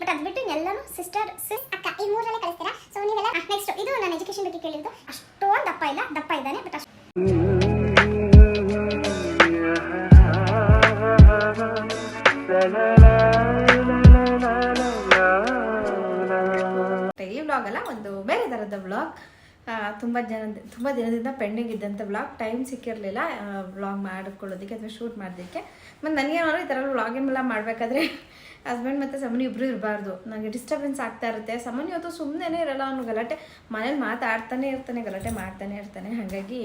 But ಅದು ಬಿಟ್ಟು ಎಲ್ಲರೂ ಸಿಸ್ಟರ್ ಸಿಸ್ ಅಕ್ಕ ಈ ಮೂರಲ್ಲೇ ಕಳಿಸ್ತೀರಾ? ಸೊ ನೀವೆಲ್ಲ ನೆಕ್ಸ್ಟ್ ಇದು ನನ್ನ ಎಜುಕೇಶನ್ ಬಗ್ಗೆ ಕೇಳಿದ್ದು ಅಷ್ಟೊಂದು ದಪ್ಪ ಇಲ್ಲ, ದಪ್ಪ ಇದ್ದಾನೆ ಬಟ್ ಅಷ್ಟು ಈ ವ್ಲಾಗ್ ಅಲ್ಲ, ಒಂದು ಬೇರೆ ಥರದ ವ್ಲಾಗ್ ತುಂಬ ಜನ, ತುಂಬ ದಿನದಿಂದ ಪೆಂಡಿಂಗ್ ಇದ್ದಂಥ ವ್ಲಾಗ್ ಟೈಮ್ ಸಿಕ್ಕಿರಲಿಲ್ಲ ವ್ಲಾಗ್ ಮಾಡಿಕೊಳ್ಳೋದಕ್ಕೆ ಅಥವಾ ಶೂಟ್ ಮಾಡೋದಕ್ಕೆ. ಮತ್ತು ನನಗೇನಾದ್ರು ಈ ಥರ ವ್ಲಾಗಿನೆಲ್ಲ ಮಾಡಬೇಕಾದ್ರೆ ಹಸ್ಬೆಂಡ್ ಮತ್ತು ಸಮನಿ ಇಬ್ಬರು ಇರಬಾರ್ದು. ನನಗೆ ಡಿಸ್ಟರ್ಬೆನ್ಸ್ ಆಗ್ತಾ ಇರುತ್ತೆ. ಸಮನಿ ಇವತ್ತು ಸುಮ್ಮನೆ ಇರಲ್ಲ, ಅವನು ಗಲಾಟೆ ಮನೇಲಿ ಮಾತಾಡ್ತಾನೆ ಇರ್ತಾನೆ, ಗಲಾಟೆ ಮಾಡ್ತಾನೆ ಇರ್ತಾನೆ. ಹಾಗಾಗಿ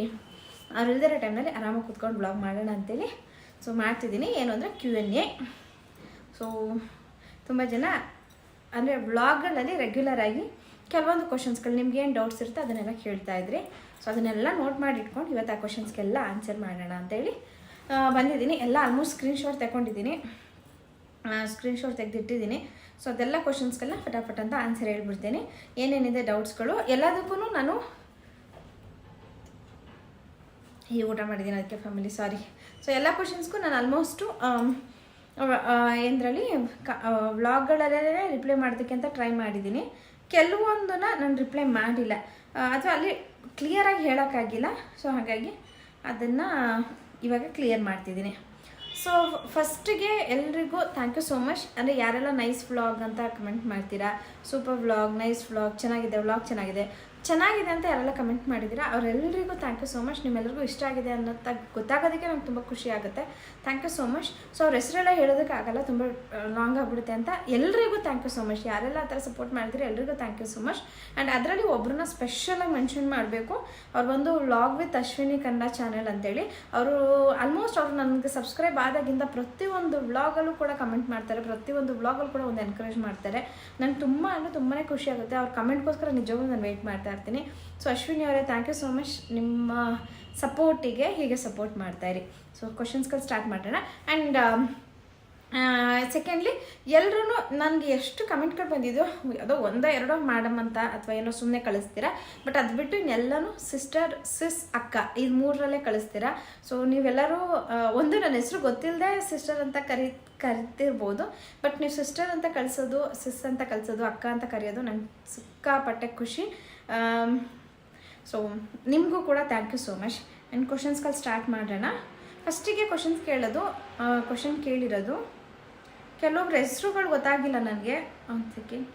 ಅವ್ರು ಇಲ್ದಿರೋ ಟೈಮ್ನಲ್ಲಿ ಆರಾಮಾಗಿ ಕೂತ್ಕೊಂಡು ಬ್ಲಾಗ್ ಮಾಡೋಣ ಅಂತೇಳಿ ಸೊ ಮಾಡ್ತಿದ್ದೀನಿ. ಏನು ಅಂದರೆ ಕ್ಯೂ ಎನ್ ಎ ಸೊ ತುಂಬ ಜನ ಅಂದರೆ ಬ್ಲಾಗ್ಗಳಲ್ಲಿ ರೆಗ್ಯುಲರ್ ಆಗಿ ಕೆಲವೊಂದು ಕ್ವಶನ್ಸ್ಗಳು ನಿಮ್ಗೆ ಏನು ಡೌಟ್ಸ್ ಇರುತ್ತೆ ಅದನ್ನೆಲ್ಲ ಕೇಳ್ತಾ ಇದ್ರಿ. ಸೊ ಅದನ್ನೆಲ್ಲ ನೋಟ್ ಮಾಡಿ ಇಟ್ಕೊಂಡು ಇವತ್ತು ಆ ಕ್ವಶನ್ಸ್ಗೆಲ್ಲ ಆನ್ಸರ್ ಮಾಡೋಣ ಅಂತೇಳಿ ಬಂದಿದ್ದೀನಿ. ಎಲ್ಲ ಆಲ್ಮೋಸ್ಟ್ ಸ್ಕ್ರೀನ್ಶಾಟ್ ತಗೊಂಡಿದ್ದೀನಿ. ಸ್ಕ್ರೀನ್ಶಾಟ್ ತೆಗೆದಿಟ್ಟಿದ್ದೀನಿ. ಸೊ ಅದೆಲ್ಲ ಕ್ವಶನ್ಸ್ಗೆಲ್ಲ ಫಟಾಫಟ್ ಅಂತ ಆನ್ಸರ್ ಹೇಳ್ಬಿಡ್ತೀನಿ. ಏನೇನಿದೆ ಡೌಟ್ಸ್ಗಳು ಎಲ್ಲದಕ್ಕೂ ನಾನು ಈ ಊಟ ಮಾಡಿದ್ದೀನಿ ಅದಕ್ಕೆ ಫ್ಯಾಮಿಲಿ ಸಾರಿ ಸೊ ಎಲ್ಲ ಕ್ವಶನ್ಸ್ಗೂ ನಾನು ಆಲ್ಮೋಸ್ಟು ಏನರಲ್ಲಿ ವ್ಲಾಗ್ಗಳಲ್ಲೇ ರಿಪ್ಲೈ ಮಾಡೋದಕ್ಕೆ ಅಂತ ಟ್ರೈ ಮಾಡಿದ್ದೀನಿ. ಕೆಲವೊಂದನ್ನ ನಾನು ರಿಪ್ಲೈ ಮಾಡಿಲ್ಲ. ಅಥವಾ ಅಲ್ಲಿ ಕ್ಲಿಯರಾಗಿ ಹೇಳೋಕ್ಕಾಗಿಲ್ಲ. ಸೊ ಹಾಗಾಗಿ ಅದನ್ನು ಇವಾಗ ಕ್ಲಿಯರ್ ಮಾಡ್ತಿದ್ದೀನಿ. ಸೊ ಫಸ್ಟಿಗೆ ಎಲ್ರಿಗೂ ಥ್ಯಾಂಕ್ ಯು ಸೋ ಮಚ್ ಅಂದರೆ ಯಾರೆಲ್ಲ ನೈಸ್ ವ್ಲಾಗ್ ಅಂತ ಕಮೆಂಟ್ ಮಾಡ್ತೀರಾ? ಸೂಪರ್ ವ್ಲಾಗ್ ನೈಸ್ ವ್ಲಾಗ್ ಚೆನ್ನಾಗಿದೆ ವ್ಲಾಗ್ ಚೆನ್ನಾಗಿದೆ. ಚೆನ್ನಾಗಿದೆ ಅಂತ ಯಾರೆಲ್ಲ ಕಮೆಂಟ್ ಮಾಡಿದ್ದೀರಾ ಅವರೆಲ್ಲರಿಗೂ ಥ್ಯಾಂಕ್ ಯು ಸೋ ಮಚ್ ನಿಮ್ಮೆಲ್ಲರಿಗೂ ಇಷ್ಟ ಆಗಿದೆ ಅನ್ನೋದ ಗೊತ್ತಾಗೋದಕ್ಕೆ ನಂಗೆ ತುಂಬ ಖುಷಿ ಆಗುತ್ತೆ. Thank you so much so ಅವ್ರ ಹೆಸರೆಲ್ಲ ಹೇಳೋದಕ್ಕಾಗಲ್ಲ ತುಂಬ ಲಾಂಗ್ ಆಗಿಬಿಡುತ್ತೆ ಅಂತ ಎಲ್ಲರಿಗೂ ಥ್ಯಾಂಕ್ ಯು ಸೋ ಮಚ್ ಯಾರೆಲ್ಲ ಆ ಥರ ಸಪೋರ್ಟ್ ಮಾಡಿದ್ರೆ ಎಲ್ಲರಿಗೂ thank you so much and ಅದರಲ್ಲಿ ಒಬ್ಬರನ್ನ ಸ್ಪೆಷಲಾಗಿ ಮೆನ್ಷನ್ ಮಾಡಬೇಕು. ಅವ್ರು ಬಂದು vlog with Ashwini Kannada channel ಅಂತೇಳಿ. ಅವರು ಆಲ್ಮೋಸ್ಟ್ ಅವ್ರು ನನಗೆ ಸಬ್ಸ್ಕ್ರೈಬ್ ಆದಾಗಿಂದ ಪ್ರತಿಯೊಂದು ವ್ಲಾಗಲ್ಲೂ ಕೂಡ ಕಮೆಂಟ್ ಮಾಡ್ತಾರೆ. ಪ್ರತಿಯೊಂದು ವ್ಲಾಗಲ್ಲೂ ಕೂಡ ಒಂದು ಎನ್ಕರೇಜ್ ಮಾಡ್ತಾರೆ. ನಂಗೆ ತುಂಬ ಅಂದರೆ ತುಂಬಾ ಖುಷಿ ಆಗುತ್ತೆ. ಅವ್ರ ಕಮೆಂಟ್ಗೋಸ್ಕರ ನಿಜವಾಗ್ಲೂ ನಾನು ವೆಯ್ಟ್ ಮಾಡ್ತಾ ಇರ್ತೀನಿ ಸೊ ಅಶ್ವಿನಿ ಅವರೇ ಥ್ಯಾಂಕ್ ಯು ಸೋ ಮಚ್ ನಿಮ್ಮ ಸಪೋರ್ಟಿಗೆ ಹೀಗೆ ಸಪೋರ್ಟ್ ಮಾಡ್ತಾ ಇರಿ. ಸೊ ಕ್ವಶನ್ಸ್ಗಳು ಸ್ಟಾರ್ಟ್ ಮಾಡೋಣ. ಆ್ಯಂಡ್ ಸೆಕೆಂಡ್ಲಿ ಎಲ್ಲರೂ ನನಗೆ ಎಷ್ಟು ಕಮೆಂಟ್ಗಳು ಬಂದಿದ್ದು ಯಾವುದೋ ಒಂದೋ ಎರಡೋ ಮಾಡಮ್ ಅಂತ ಅಥವಾ ಏನೋ ಸುಮ್ಮನೆ ಕಳಿಸ್ತೀರಾ. ಬಟ್ ಅದು ಬಿಟ್ಟು ಇನ್ನೆಲ್ಲನೂ ಸಿಸ್ಟರ್ ಸಿಸ್ ಅಕ್ಕ ಇದು ಮೂರರಲ್ಲೇ ಕಳಿಸ್ತೀರಾ. ಸೊ ನೀವೆಲ್ಲರೂ ಒಂದು ನನ್ನ ಹೆಸರು ಗೊತ್ತಿಲ್ಲದೆ ಸಿಸ್ಟರ್ ಅಂತ ಕರಿ, ಕರಿತಿರ್ಬೋದು. ಬಟ್ ನೀವು ಸಿಸ್ಟರ್ ಅಂತ ಕಳಿಸೋದು ಸಿಸ್ ಅಂತ ಕಳಿಸೋದು, ಅಕ್ಕ ಅಂತ ಕರೆಯೋದು ನಂಗೆ ಸಿಕ್ಕಾಪಟ್ಟೆ ಖುಷಿ. ಸೊ ನಿಮಗೂ ಕೂಡ thank you so much and ಕ್ವಶನ್ಸ್ಗಳು start ಮಾಡೋಣ. ಫಸ್ಟಿಗೆ ಕ್ವಶನ್ಸ್ ಕೇಳೋದು ಕ್ವಶನ್ ಕೇಳಿರೋದು. ಕೆಲವೊಬ್ರು ಹೆಸರುಗಳು ಗೊತ್ತಾಗಿಲ್ಲ ನನಗೆ. ಒಂದು ಸೆಕೆಂಡ್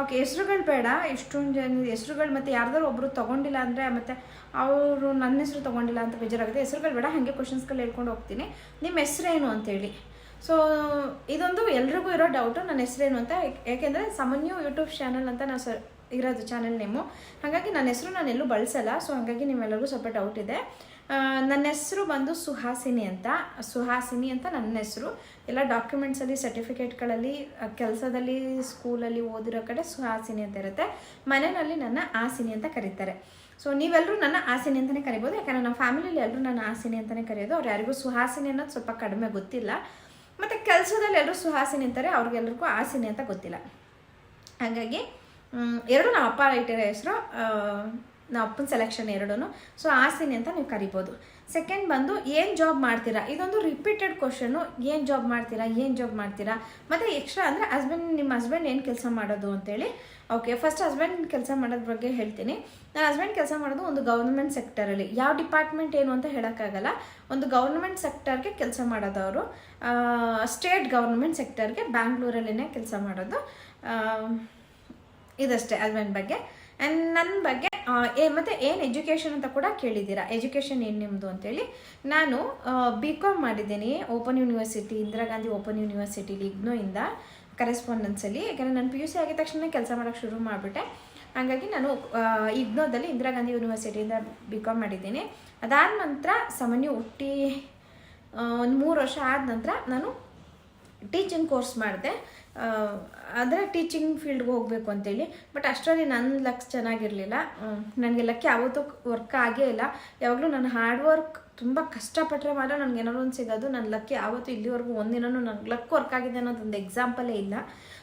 ಓಕೆ ಹೆಸರುಗಳು ಬೇಡ. ಇಷ್ಟೊಂದು ಜನ, ಹೆಸರುಗಳು ಮತ್ತು ಯಾರ್ದಾರು ಒಬ್ಬರು ತೊಗೊಂಡಿಲ್ಲ ಅಂದರೆ ಮತ್ತು ಅವರು ನನ್ನ ಹೆಸರು ತೊಗೊಂಡಿಲ್ಲ ಅಂತ ಬೇಜಾರಾಗುತ್ತೆ. ಹೆಸರುಗಳು ಬೇಡ, ಹಾಗೆ ಕ್ವಶನ್ಸ್ಗಳು ಹೇಳ್ಕೊಂಡು ಹೋಗ್ತೀನಿ. ನಿಮ್ಮ ಹೆಸರೇನು ಅಂತೇಳಿ. ಸೊ ಇದೊಂದು ಎಲ್ರಿಗೂ ಇರೋ ಡೌಟು ನನ್ನ ಹೆಸರೇನು ಅಂತ ಯಾಕೆಂದರೆ ಸಾಮಾನ್ಯ ಯೂಟ್ಯೂಬ್ ಚಾನಲ್ ಅಂತ ನಾನು ಸರ್ ಇರೋದು ಚಾನಲ್ ನೇಮು ಹಾಗಾಗಿ ನನ್ನ ಹೆಸರು ನಾನು ಎಲ್ಲೂ ಬಳಸಲ್ಲ ಸೊ ಹಾಗಾಗಿ ನಿಮ್ಮೆಲ್ಲರಿಗೂ ಸ್ವಲ್ಪ ಡೌಟ್ ಇದೆ. ನನ್ನ ಹೆಸರು ಬಂದು ಸುಹಾಸಿನಿ ಅಂತ. ಸುಹಾಸಿನಿ ಅಂತ ನನ್ನ ಹೆಸರು. ಎಲ್ಲ ಡಾಕ್ಯುಮೆಂಟ್ಸಲ್ಲಿ ಸರ್ಟಿಫಿಕೇಟ್ಗಳಲ್ಲಿ ಕೆಲಸದಲ್ಲಿ ಸ್ಕೂಲಲ್ಲಿ ಓದಿರೋ ಕಡೆ ಸುಹಾಸಿನಿ ಅಂತ ಇರುತ್ತೆ. ಮನೆಯಲ್ಲಿ ನನ್ನ ಆಸಿನಿ ಅಂತ ಕರೀತಾರೆ. ಸೊ ನೀವೆಲ್ಲರೂ ನನ್ನ ಆಸಿನಿ ಅಂತಲೇ ಕರಿಬೋದು. ಯಾಕಂದರೆ ನಮ್ಮ ಫ್ಯಾಮಿಲಿಯಲ್ಲಿ ಎಲ್ಲರೂ ನನ್ನ ಆಸಿನಿ ಅಂತಲೇ ಕರೆಯೋದು. ಅವ್ರು ಯಾರಿಗೂ ಸುಹಾಸಿನಿ ಅನ್ನೋದು ಸ್ವಲ್ಪ ಕಡಿಮೆ ಗೊತ್ತಿಲ್ಲ. ಮತ್ತು ಕೆಲಸದಲ್ಲಿ ಎಲ್ಲರೂ ಸುಹಾಸಿನಿ ಅಂತಾರೆ ಅವ್ರಿಗೆಲ್ಲರಿಗೂ ಆಸಿನಿ ಅಂತ ಗೊತ್ತಿಲ್ಲ. ಹಾಗಾಗಿ ಎರಡು ನಮ್ಮ ಅಪ್ಪ ಇಟ್ಟಿರೋ ಹೆಸರು ನಮ್ಮ ಅಪ್ಪನ ಸೆಲೆಕ್ಷನ್ ಎರಡೂ ಸೊ ಆಸಿನಿ ಅಂತ ನೀವು ಕರಿಬೋದು. ಸೆಕೆಂಡ್ ಬಂದು, ಏನು ಜಾಬ್ ಮಾಡ್ತೀರಾ? ಇದೊಂದು ರಿಪೀಟೆಡ್ ಕ್ವಶನು ಏನು ಜಾಬ್ ಮಾಡ್ತೀರಾ? ಏನು ಜಾಬ್ ಮಾಡ್ತೀರಾ? ಮತ್ತು ಎಕ್ಸ್ಟ್ರಾ ಅಂದರೆ ಹಸ್ಬೆಂಡ್ ನಿಮ್ಮ ಹಸ್ಬೆಂಡ್ ಏನು ಕೆಲಸ ಮಾಡೋದು ಅಂತೇಳಿ ಓಕೆ ಫಸ್ಟ್ ಹಸ್ಬೆಂಡ್ ಕೆಲಸ ಮಾಡೋದ್ರ ಬಗ್ಗೆ ಹೇಳ್ತೀನಿ. ನನ್ನ ಹಸ್ಬೆಂಡ್ ಕೆಲಸ ಮಾಡೋದು ಒಂದು ಗೌರ್ಮೆಂಟ್ ಸೆಕ್ಟರಲ್ಲಿ ಯಾವ ಡಿಪಾರ್ಟ್ಮೆಂಟ್ ಏನು ಅಂತ ಹೇಳೋಕ್ಕಾಗಲ್ಲ. ಒಂದು ಗೌರ್ಮೆಂಟ್ ಸೆಕ್ಟರ್ಗೆ ಕೆಲಸ ಮಾಡೋದು ಅವರು. ಸ್ಟೇಟ್ ಗೌರ್ಮೆಂಟ್ ಸೆಕ್ಟರ್ಗೆ ಬ್ಯಾಂಗ್ಳೂರಲ್ಲಿನೇ ಕೆಲಸ ಮಾಡೋದು. ಇದಷ್ಟೇ ಹಸ್ಬೆಂಡ್ ಬಗ್ಗೆ. ಆ್ಯಂಡ್ ನನ್ನ ಬಗ್ಗೆ ಏ, ಮತ್ತು ಏನು ಎಜುಕೇಷನ್ ಅಂತ ಕೂಡ ಕೇಳಿದ್ದೀರಾ? ಎಜುಕೇಷನ್ ಏನು ನಿಮ್ಮದು ಅಂತೇಳಿ. ನಾನು ಬಿ ಕಾಮ್ ಮಾಡಿದ್ದೀನಿ. Open university Indira Gandhi open ಯೂನಿವರ್ಸಿಟಿಲಿ ಇಗ್ನೋಯಿಂದ ಕರೆಸ್ಪಾಂಡೆನ್ಸಲ್ಲಿ ಯಾಕಂದರೆ ನಾನು ಪಿ ಯು ಸಿ ಆಗಿದ ತಕ್ಷಣ ಕೆಲಸ ಮಾಡೋಕ್ಕೆ ಶುರು ಮಾಡಿಬಿಟ್ಟೆ. ಹಾಗಾಗಿ ನಾನು ಇಗ್ನೋದಲ್ಲಿ ಇಂದಿರಾ ಗಾಂಧಿ ಯೂನಿವರ್ಸಿಟಿಯಿಂದ ಬಿ ಕಾಮ್ ಮಾಡಿದ್ದೀನಿ. ಅದಾದ ನಂತರ ಸಾಮಾನ್ಯ ಹುಟ್ಟಿ ಒಂದು ಮೂರು ವರ್ಷ ಆದ ನಂತರ ನಾನು ಟೀಚಿಂಗ್ ಕೋರ್ಸ್ ಮಾಡಿದೆ. ಅಂದರೆ ಟೀಚಿಂಗ್ ಫೀಲ್ಡ್ಗೆ ಹೋಗಬೇಕು ಅಂತೇಳಿ. ಬಟ್ ಅಷ್ಟರಲ್ಲಿ ನನ್ನ ಲಕ್ಸ್ ಚೆನ್ನಾಗಿರಲಿಲ್ಲ. ನನಗೆ ಲಕ್ ಯಾವತ್ತೂ ವರ್ಕ್ ಆಗೇ ಇಲ್ಲ. ಯಾವಾಗಲೂ ನಾನು ಹಾರ್ಡ್ ವರ್ಕ್ ತುಂಬ ಕಷ್ಟಪಟ್ಟರೆ ಮಾತ್ರ ನನಗೆ ಏನಾದ್ರು ಒಂದು ಸಿಗೋದು. ನನ್ನ ಲಕ್ಕಿ ಯಾವತ್ತು ಇಲ್ಲಿವರೆಗೂ ಒಂದಿನೂ ನನಗೆ ಲಕ್ ವರ್ಕ್ ಆಗಿದೆ ಅನ್ನೋದೊಂದು ಎಕ್ಸಾಂಪಲೇ ಇಲ್ಲ.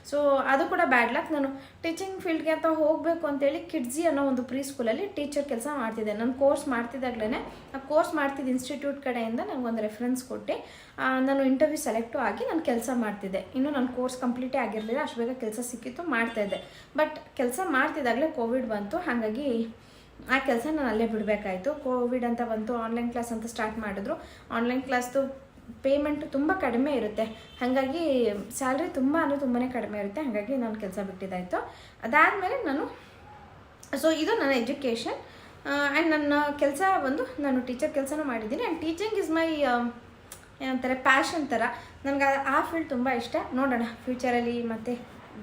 ಸೊ ಅದು ಕೂಡ ಬ್ಯಾಡ್ ಲಕ್ ನಾನು ಟೀಚಿಂಗ್ ಫೀಲ್ಡ್ಗೆ ಅಂತ ಹೋಗಬೇಕು ಅಂತೇಳಿ ಕಿಡ್ಜಿ ಅನ್ನೋ ಒಂದು ಪ್ರೀ ಸ್ಕೂಲಲ್ಲಿ ಟೀಚರ್ ಕೆಲಸ ಮಾಡ್ತಿದ್ದೆ. ನಾನು ಕೋರ್ಸ್ ಮಾಡ್ತಿದ್ದಾಗಲೇ ಆ ಕೋರ್ಸ್ ಮಾಡ್ತಿದ್ದ ಇನ್ಸ್ಟಿಟ್ಯೂಟ್ ಕಡೆಯಿಂದ ನನಗೊಂದು ರೆಫರೆನ್ಸ್ ಕೊಟ್ಟು ನಾನು ಇಂಟರ್ವ್ಯೂ ಸೆಲೆಕ್ಟು ಆಗಿ ನಾನು ಕೆಲಸ ಮಾಡ್ತಿದ್ದೆ. ಇನ್ನು ನನ್ನ ಕೋರ್ಸ್ ಕಂಪ್ಲೀಟೇ ಆಗಿರಲಿಲ್ಲ. ಅಷ್ಟು ಬೇಗ ಕೆಲಸ ಸಿಕ್ಕಿತ್ತು ಮಾಡ್ತಾಯಿದ್ದೆ ಬಟ್ ಕೆಲಸ ಮಾಡ್ತಿದ್ದಾಗಲೇ ಕೋವಿಡ್ ಬಂತು. ಹಾಗಾಗಿ ಆ ಕೆಲಸ ನಾನು ಅಲ್ಲೇ ಬಿಡಬೇಕಾಯಿತು. ಕೋವಿಡ್ ಅಂತ ಬಂತು, ಆನ್ಲೈನ್ ಕ್ಲಾಸ್ ಅಂತ ಸ್ಟಾರ್ಟ್ ಮಾಡಿದ್ರು. ಆನ್ಲೈನ್ ಕ್ಲಾಸ್ದು ಪೇಮೆಂಟ್ ತುಂಬ ಕಡಿಮೆ ಇರುತ್ತೆ. ಹಾಗಾಗಿ ಸ್ಯಾಲ್ರಿ ತುಂಬ ಅಂದರೆ ತುಂಬಾ ಕಡಿಮೆ ಇರುತ್ತೆ. ಹಾಗಾಗಿ ನಾನು ಕೆಲಸ ಬಿಟ್ಟಿದ್ದಾಯಿತು. ಅದಾದಮೇಲೆ ನಾನು, ಸೊ ಇದು ನನ್ನ ಎಜುಕೇಷನ್. ಆ್ಯಂಡ್ ನನ್ನ ಕೆಲಸ ಬಂದು ನಾನು ಟೀಚರ್ ಕೆಲಸನೂ ಮಾಡಿದ್ದೀನಿ. ಆ್ಯಂಡ್ ಟೀಚಿಂಗ್ ಇಸ್ ಮೈ ಏನಂತಾರೆ ಪ್ಯಾಷನ್ ಥರ. ನನಗೆ ಆ ಫೀಲ್ಡ್ ತುಂಬ ಇಷ್ಟ. ನೋಡೋಣ ಫ್ಯೂಚರಲ್ಲಿ ಮತ್ತು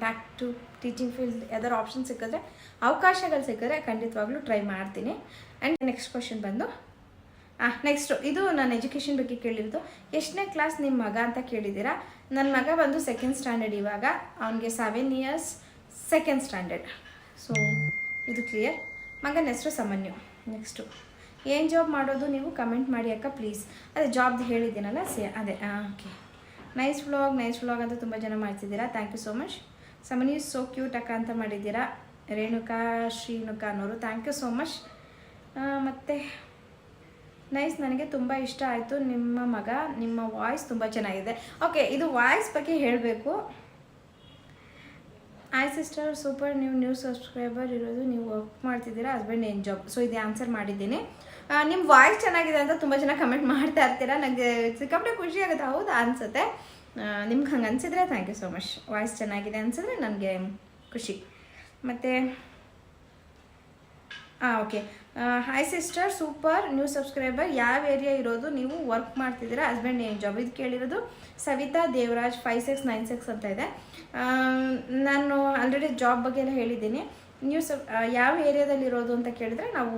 ಬ್ಯಾಕ್ ಟು ಟೀಚಿಂಗ್ ಫೀಲ್ಡ್ ಯಾವ್ದಾದ್ರು ಆಪ್ಷನ್ ಸಿಕ್ಕಿದ್ರೆ ಅವಕಾಶಗಳು ಸಿಕ್ಕಿದ್ರೆ ಖಂಡಿತವಾಗ್ಲೂ ಟ್ರೈ ಮಾಡ್ತೀನಿ. ಆ್ಯಂಡ್ ನೆಕ್ಸ್ಟ್ ಕ್ವಶನ್ ಬಂದು ಹಾಂ ನೆಕ್ಸ್ಟು ಇದು ನಾನು ಎಜುಕೇಷನ್ ಬಗ್ಗೆ ಕೇಳಿರೋದು. ಎಷ್ಟನೇ ಕ್ಲಾಸ್ ನಿಮ್ಮ ಮಗ ಅಂತ ಕೇಳಿದ್ದೀರಾ? ನನ್ನ ಮಗ ಬಂದು ಸೆಕೆಂಡ್ ಸ್ಟ್ಯಾಂಡರ್ಡ್ ಇವಾಗ. ಅವನಿಗೆ seven years second standard so ಇದು ಕ್ಲಿಯರ್ ಮಗನ ಹೆಸರು ಸಾಮಾನ್ಯ. ನೆಕ್ಸ್ಟು ಏನು ಜಾಬ್ ಮಾಡೋದು ನೀವು? ಕಮೆಂಟ್ ಮಾಡಿ ಅಕ್ಕ ಪ್ಲೀಸ್ ಅದೇ ಜಾಬ್ದು ಹೇಳಿದ್ದೀನಲ್ಲ, ಸಿ, ಅದೇ okay nice vlog nice vlog ಅಂತ ತುಂಬ ಜನ ಮಾಡ್ತಿದ್ದೀರಾ. Thank you so much Suman is so cute ಅಕ್ಕ ಅಂತ ಮಾಡಿದ್ದೀರಾ. ರೇಣುಕಾ, ಶ್ರೀನುಕಾ ಅನ್ನೋರು. ಥ್ಯಾಂಕ್ ಯು ಸೋ ಮಚ್ ಮತ್ತು ನೈಸ್ ನನಗೆ ತುಂಬ ಇಷ್ಟ ಆಯಿತು. ನಿಮ್ಮ ಮಗ, ನಿಮ್ಮ ವಾಯ್ಸ್ ತುಂಬ ಚೆನ್ನಾಗಿದೆ. ಓಕೆ ಇದು ವಾಯ್ಸ್ ಬಗ್ಗೆ ಹೇಳಬೇಕು. ಆಯ್ ಸಿಸ್ಟರ್ ಸೂಪರ್ ನೀವು ನ್ಯೂ ಸಬ್ಸ್ಕ್ರೈಬರ್ ಇರೋದು, ನೀವು ವರ್ಕ್ ಮಾಡ್ತಿದ್ದೀರಾ? ಹಸ್ಬೆಂಡ್ ಏನು ಜಾಬ್ ಸೊ ಇದು ಆನ್ಸರ್ ಮಾಡಿದ್ದೀನಿ. ನಿಮ್ಮ ವಾಯ್ಸ್ ಚೆನ್ನಾಗಿದೆ ಅಂತ ತುಂಬ ಜನ ಕಮೆಂಟ್ ಮಾಡ್ತಾ ಇರ್ತೀರಾ? ನನಗೆ ಸಿಕ್ಕಾಪಟ್ಟೆ ಖುಷಿ ಆಗುತ್ತೆ. ಹೌದು? ಅನಿಸುತ್ತೆ. ನಿಮ್ಗೆ ಹಂಗೆ ಅನಿಸಿದ್ರೆ thank you so much voice ಚೆನ್ನಾಗಿದೆ ಅನಿಸಿದ್ರೆ ನನಗೆ ಖುಷಿ. ಮತ್ತು ಹಾಂ okay hi sister super new subscriber ಯಾವ ಏರಿಯಾ ಇರೋದು ನೀವು ವರ್ಕ್ ಮಾಡ್ತಿದ್ದೀರಾ? ಹಸ್ಬೆಂಡ್ ಏನು ಜಾಬ್ ಇದು ಕೇಳಿರೋದು Savita Devaraj five six nine six ಅಂತ ಇದೆ. ನಾನು ಆಲ್ರೆಡಿ ಜಾಬ್ ಬಗ್ಗೆ ಎಲ್ಲ ಹೇಳಿದ್ದೀನಿ ನ್ಯೂ ಸಬ್ ಯಾವ ಏರಿಯಾದಲ್ಲಿರೋದು ಅಂತ ಕೇಳಿದ್ರೆ ನಾವು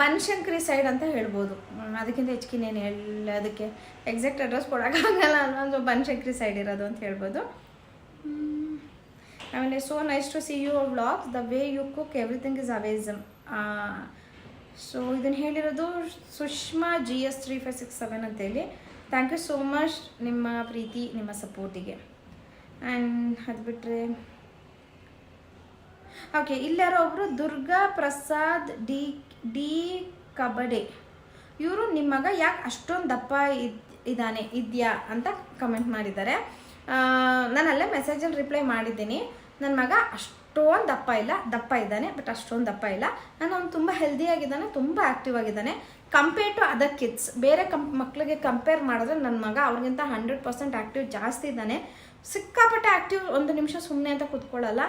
ಬನಶಂಕರಿ ಸೈಡ್ ಅಂತ ಹೇಳ್ಬೋದು. ಅದಕ್ಕಿಂತ ಹೆಚ್ಚಿನ ಹೇಳ, ಅದಕ್ಕೆ ಎಕ್ಸಾಕ್ಟ್ ಅಡ್ರೆಸ್ ಕೊಡೋಕ್ಕಾಗಲ್ಲ. ಅನ್ನೋದು ಬನಶಂಕರಿ ಸೈಡ್ ಇರೋದು ಅಂತ ಹೇಳ್ಬೋದು. Hmm. so so nice to see vlogs. The the way you cook everything is Uh, so ಇದನ್ನು ಹೇಳಿರೋದು Sushma G S three five six seven ಅಂತೇಳಿ ಥ್ಯಾಂಕ್ ಯು ಸೋ ಮಚ್ ನಿಮ್ಮ ಪ್ರೀತಿ ನಿಮ್ಮ ಸಪೋರ್ಟಿಗೆ ಆ್ಯಂಡ್ ಅದು ಬಿಟ್ಟರೆ ಓಕೆ ಇಲ್ಲಾರೋ ಒಬ್ಬರು ದುರ್ಗಾ ಪ್ರಸಾದ್ ಡಿ ಡಿ ಕಬಡೆ ಇವರು ನಿಮ್ಮ ಮಗ ಯಾಕೆ ಅಷ್ಟೊಂದು ದಪ್ಪ ಇದ್ ಇದ್ದಾನೆ ಇದೆಯಾ ಅಂತ ಕಮೆಂಟ್ ಮಾಡಿದ್ದಾರೆ ನಾನು ಅಲ್ಲೇ ಮೆಸೇಜಲ್ಲಿ ರಿಪ್ಲೈ ಮಾಡಿದ್ದೀನಿ ನನ್ನ ಮಗ ಅಷ್ಟೊಂದು ದಪ್ಪ ಇಲ್ಲ, ದಪ್ಪ ಇದ್ದಾನೆ ಬಟ್ ಅಷ್ಟೊಂದು ದಪ್ಪ ಇಲ್ಲ. ನಾನು ಅವ್ನು ತುಂಬ ಹೆಲ್ದಿಯಾಗಿದ್ದಾನೆ ತುಂಬ ಆ್ಯಕ್ಟಿವ್ ಆಗಿದ್ದಾನೆ. ಕಂಪೇರ್ ಟು ಅದರ್ ಕಿಡ್ಸ್ ಬೇರೆ ಕಂಪ್ ಮಕ್ಕಳಿಗೆ ಕಂಪೇರ್ ಮಾಡಿದ್ರೆ ನನ್ನ ಮಗ ಅವ್ರಿಗಿಂತ ಹಂಡ್ರೆಡ್ ಪರ್ಸೆಂಟ್ ಆ್ಯಕ್ಟಿವ್ ಜಾಸ್ತಿ ಇದ್ದಾನೆ. ಸಿಕ್ಕಾಪಟ್ಟೆ ಆ್ಯಕ್ಟಿವ್ ಒಂದು ನಿಮಿಷ ಸುಮ್ಮನೆ ಅಂತ ಕೂತ್ಕೊಳ್ಳಲ್ಲ.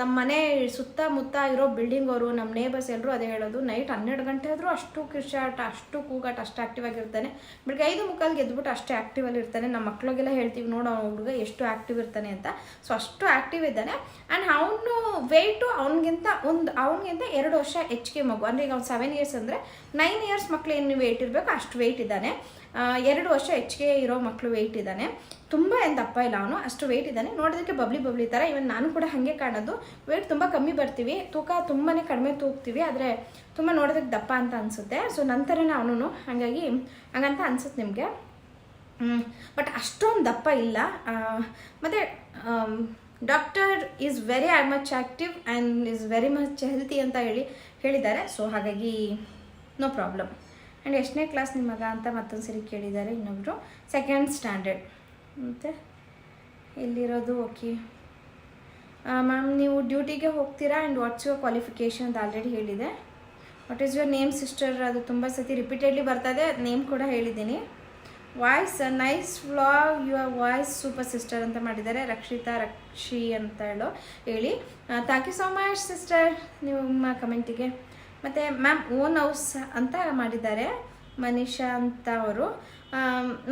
ನಮ್ಮ ಮನೆ ಸುತ್ತಮುತ್ತ ಇರೋ ಬಿಲ್ಡಿಂಗ್ ಅವರು ನಮ್ಮ ನೇಬರ್ಸ್ ಎಲ್ಲರೂ ಅದೇ ಹೇಳೋದು. ನೈಟ್ ಹನ್ನೆರಡು ಗಂಟೆ ಆದರೂ ಅಷ್ಟು ಕಿರ್ಚಾಟ, ಅಷ್ಟು ಕೂಗಾಟ ಅಷ್ಟು ಆ್ಯಕ್ಟಿವ್ ಆಗಿರ್ತಾನೆ. ಬೆಳಗ್ಗೆ ಐದು ಮುಕ್ಕಾಲ್ಗೆ ಎದ್ಬಿಟ್ಟು ಅಷ್ಟೇ ಆ್ಯಕ್ಟಿವಲ್ಲಿ ಇರ್ತಾನೆ. ನಮ್ಮ ಮಕ್ಳಿಗೆಲ್ಲ ಹೇಳ್ತೀವಿ, ನೋಡೋ ಹುಡುಗ ಎಷ್ಟು ಆ್ಯಕ್ಟಿವ್ ಇರ್ತಾನೆ ಅಂತ. ಸೊ ಅಷ್ಟು ಆ್ಯಕ್ಟಿವ್ ಇದ್ದಾನೆ. ಆ್ಯಂಡ್ ಅವನು ವೆಯ್ಟು ಅವನಿಗಿಂತ ಒಂದು, ಅವನಿಗಿಂತ ಎರಡು ವರ್ಷ ಹೆಚ್ಚಿಗೆ ಮಗು. ಅಂದರೆ ಈಗ ಅವ್ನು ಸೆವೆನ್ ಇಯರ್ಸ್ ಅಂದರೆ ನೈನ್ ಇಯರ್ಸ್ ಮಕ್ಳು ಏನು ವೆಯ್ಟ್ ಇರಬೇಕು ಅಷ್ಟು ವೆಯ್ಟ್ ಇದ್ದಾನೆ. ಎರಡು ವರ್ಷ ಹೆಚ್ಚಿಗೆ ಇರೋ ಮಕ್ಕಳು ವೆಯ್ಟ್ ಇದ್ದಾನೆ. ತುಂಬ ಏನು ದಪ್ಪ ಇಲ್ಲ ಅವನು, ಅಷ್ಟು ವೆಯ್ಟ್ ಇದ್ದಾನೆ. ನೋಡೋದಕ್ಕೆ ಬಬ್ಲಿ ಬಬ್ಲಿ ಥರ ಇವನ್ ನಾನು ಕೂಡ ಹಾಗೆ ಕಾಣೋದು. ವೆಯ್ಟ್ ತುಂಬ ಕಮ್ಮಿ ಬರ್ತೀವಿ. ತೂಕ ತುಂಬಾ ಕಡಿಮೆ ತೂಗ್ತೀವಿ. ಆದರೆ ತುಂಬ ನೋಡೋದಕ್ಕೆ ದಪ್ಪ ಅಂತ ಅನಿಸುತ್ತೆ. ಸೊ ನಂತರನೇ ಅವನು ಹಾಗಾಗಿ ಹಂಗಂತ ಅನ್ಸುತ್ತೆ ನಿಮಗೆ. ಬಟ್ ಅಷ್ಟೊಂದು ದಪ್ಪ ಇಲ್ಲ. ಮತ್ತು doctor is very much active and is very much healthy ಅಂತ ಹೇಳಿ ಹೇಳಿದ್ದಾರೆ. ಸೊ ಹಾಗಾಗಿ ನೋ ಪ್ರಾಬ್ಲಮ್ ಆ್ಯಂಡ್ ಎಷ್ಟನೇ ಕ್ಲಾಸ್ ನಿಮ್ಮ ಮಗ ಅಂತ ಮತ್ತೊಂದು ಸರಿ ಕೇಳಿದ್ದಾರೆ ಇನ್ನೊಬ್ಬರು ಸೆಕೆಂಡ್ ಸ್ಟ್ಯಾಂಡರ್ಡ್. ಮತ್ತು ಎಲ್ಲಿರೋದು? ಓಕೆ. ಮ್ಯಾಮ್, ನೀವು ಡ್ಯೂಟಿಗೆ ಹೋಗ್ತೀರಾ? ಆ್ಯಂಡ್ ವಾಟ್ಸ್ ಯುವರ್ ಕ್ವಾಲಿಫಿಕೇಷನ್ ಅದು ಆಲ್ರೆಡಿ ಹೇಳಿದೆ. What is your name, sister? ಅದು ತುಂಬ ಸತಿ ರಿಪೀಟೆಡ್ಲಿ ಬರ್ತದೆ ನೇಮ್ ಕೂಡ ಹೇಳಿದ್ದೀನಿ. Voice nice vlog, your voice super sister ಅಂತ ಮಾಡಿದ್ದಾರೆ. ರಕ್ಷಿತಾ, ರಕ್ಷಿ ಅಂತ ಹೇಳೋ, ಹೇಳಿ. Thank you so much, sister, ನಿಮ್ಮ ಕಮೆಂಟಿಗೆ. ಮತ್ತು ಮ್ಯಾಮ್, ಓನ್ ಹೌಸ್ ಅಂತ ಮಾಡಿದ್ದಾರೆ ಮನೀಷಾ ಅಂತ ಅವರು.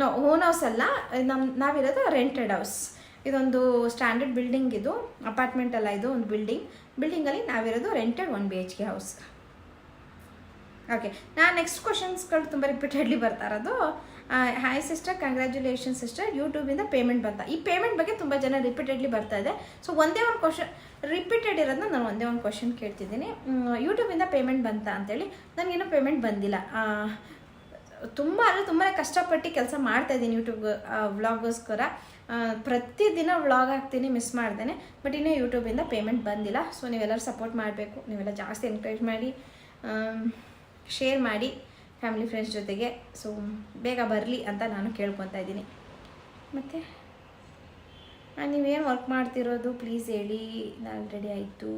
ನೋ, ಓನ್ ಹೌಸ್ ಅಲ್ಲ ನಮ್ಮ ನಾವಿರೋದು ರೆಂಟೆಡ್ ಹೌಸ್ ಇದೊಂದು ಸ್ಟ್ಯಾಂಡರ್ಡ್ ಬಿಲ್ಡಿಂಗ್ ಇದು ಅಪಾರ್ಟ್ಮೆಂಟ್ ಅಲ್ಲ ಇದು ಒಂದು ಬಿಲ್ಡಿಂಗ್ ಬಿಲ್ಡಿಂಗಲ್ಲಿ ನಾವಿರೋದು rented one B H K house okay ನಾ ನೆಕ್ಸ್ಟ್ ಕ್ವಶನ್ಸ್ಗಳು ತುಂಬ ರಿಪೀಟೆಡ್ಲಿ ಬರ್ತಾ ಇರೋದು. ಹಾಯ್ ಸಿಸ್ಟರ್ ಕಂಗ್ರ್ಯಾಚುಲೇಷನ್ ಸಿಸ್ಟರ್ ಯೂಟ್ಯೂಬಿಂದ ಪೇಮೆಂಟ್ ಬಂತ. ಈ ಪೇಮೆಂಟ್ ಬಗ್ಗೆ ತುಂಬ ಜನ ರಿಪೀಟೆಡ್ಲಿ ಬರ್ತಾ ಇದೆ. ಸೊ ಒಂದೇ ಒಂದು ಕ್ವಶನ್ ರಿಪೀಟೆಡ್ ಇರೋದನ್ನ ನಾನು ಒಂದೇ ಒಂದು ಕ್ವಶನ್ ಕೇಳ್ತಿದ್ದೀನಿ. ಯೂಟ್ಯೂಬಿಂದ ಪೇಮೆಂಟ್ ಬಂತ ಅಂತೇಳಿ. ನನಗೇನು ಪೇಮೆಂಟ್ ಬಂದಿಲ್ಲ. ತುಂಬ ಅಂದರೆ ತುಂಬಾ ಕಷ್ಟಪಟ್ಟು ಕೆಲಸ ಮಾಡ್ತಾ ಇದ್ದೀನಿ ಯೂಟ್ಯೂಬ್ ವ್ಲಾಗೋಸ್ಕರ ಪ್ರತಿದಿನ ವ್ಲಾಗ್ ಹಾಕ್ತೀನಿ ಮಿಸ್ ಮಾಡ್ದೇನೆ. ಬಟ್ ಇನ್ನೂ ಯೂಟ್ಯೂಬಿಂದ ಪೇಮೆಂಟ್ ಬಂದಿಲ್ಲ. ಸೊ ನೀವೆಲ್ಲರೂ ಸಪೋರ್ಟ್ ಮಾಡಬೇಕು. ನೀವೆಲ್ಲ ಜಾಸ್ತಿ ಎನ್ಕರೇಜ್ ಮಾಡಿ ಶೇರ್ ಮಾಡಿ. ಫ್ಯಾಮಿಲಿ ಫ್ರೆಂಡ್ಸ್ ಜೊತೆಗೆ. ಸೊ ಬೇಗ ಬರಲಿ ಅಂತ ನಾನು ಕೇಳ್ಕೊತಾ ಇದ್ದೀನಿ. ಮತ್ತು? ನೀವೇನು ವರ್ಕ್ ಮಾಡ್ತಿರೋದು? ಪ್ಲೀಸ್ ಹೇಳಿ. ನಾನು ರೆಡಿ ಆಯಿತು.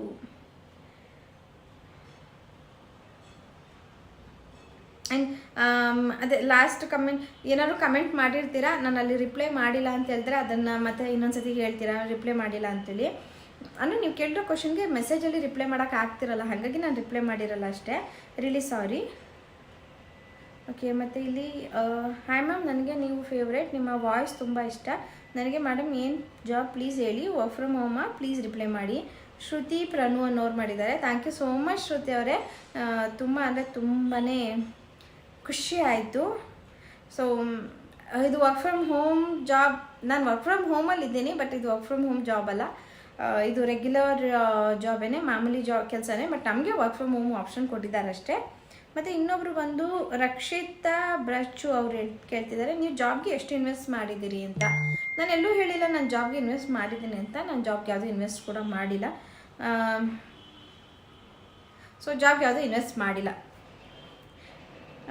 ಆ್ಯಂಡ್ ಅದೇ ಲಾಸ್ಟ್ ಕಮೆಂಟ್ ಏನಾದ್ರು ಕಮೆಂಟ್ ಮಾಡಿರ್ತೀರಾ? ನಾನು ಅಲ್ಲಿ ರಿಪ್ಲೈ ಮಾಡಿಲ್ಲ ಅಂತ ಹೇಳಿದ್ರೆ ಅದನ್ನು ಮತ್ತೆ ಇನ್ನೊಂದು ಇನ್ನೊಂದ್ಸತಿ ಹೇಳ್ತೀರಾ? ರಿಪ್ಲೈ ಮಾಡಿಲ್ಲ ಅಂತೇಳಿ. ಅಂದರೆ ನೀವು ಕೇಳಿರೋ ಕ್ವಶನ್ಗೆ ಮೆಸೇಜಲ್ಲಿ ರಿಪ್ಲೈ ಮಾಡೋಕೆ ಆಗ್ತಿರಲ್ಲ. ಹಾಗಾಗಿ ನಾನು ರಿಪ್ಲೈ ಮಾಡಿರಲ್ಲ ಅಷ್ಟೇ. ರಿಲಿ ಸಾರಿ ಓಕೆ ಮತ್ತು ಇಲ್ಲಿ ಹಾಯ್ ಮ್ಯಾಮ್ ನನಗೆ ನೀವು ಫೇವ್ರೇಟ್ ನಿಮ್ಮ ವಾಯ್ಸ್ ತುಂಬ ಇಷ್ಟ. ನನಗೆ ಮೇಡಮ್ ಏನು ಜಾಬ್ ಪ್ಲೀಸ್ ಹೇಳಿ ವರ್ಕ್ ಫ್ರಮ್ ಹೋಮಾ ಪ್ಲೀಸ್ ರಿಪ್ಲೈ ಮಾಡಿ. ಶ್ರುತಿ ಪ್ರನು ಅನ್ನೋರು ಮಾಡಿದ್ದಾರೆ. Thank you so much Shruti ಅವರೇ. ತುಂಬ ಅಂದರೆ ತುಂಬಾ ಖುಷಿ ಆಯಿತು. ಸೊ ಇದು ವರ್ಕ್ ಫ್ರಮ್ ಹೋಮ್ ಜಾಬ್ ನಾನು ವರ್ಕ್ ಫ್ರಮ್ ಹೋಮಲ್ಲಿ ಇದ್ದೀನಿ ಬಟ್ ಇದು ವರ್ಕ್ ಫ್ರಮ್ ಹೋಮ್ ಜಾಬ್ ಅಲ್ಲ. ಇದು ರೆಗ್ಯುಲರ್ ಜಾಬೇನೆ ಮಾಮೂಲಿ ಜಾಬ್ ಕೆಲಸನೇ ಬಟ್ ನಮಗೆ ವರ್ಕ್ ಫ್ರಮ್ ಹೋಮ್ ಆಪ್ಷನ್ ಕೊಟ್ಟಿದ್ದಾರೆ ಅಷ್ಟೇ. ಮತ್ತು ಇನ್ನೊಬ್ರು ಬಂದು ರಕ್ಷಿತಾ ಬ್ರಚ್ಚು ಅವ್ರು ಕೇಳ್ತಿದ್ದಾರೆ, ನೀವು ಜಾಬ್ಗೆ ಎಷ್ಟು ಇನ್ವೆಸ್ಟ್ ಮಾಡಿದ್ದೀರಿ ಅಂತ? ನಾನು ಎಲ್ಲೂ ಹೇಳಿಲ್ಲ, ನಾನು ಜಾಬ್ಗೆ ಇನ್ವೆಸ್ಟ್ ಮಾಡಿದ್ದೀನಿ ಅಂತ, ನಾನು ಜಾಬ್ಗೆ ಯಾವುದು ಇನ್ವೆಸ್ಟ್ ಕೂಡ ಮಾಡಿಲ್ಲ. ಸೊ ಜಾಬ್ಗೆ ಯಾವುದು ಇನ್ವೆಸ್ಟ್ ಮಾಡಿಲ್ಲ.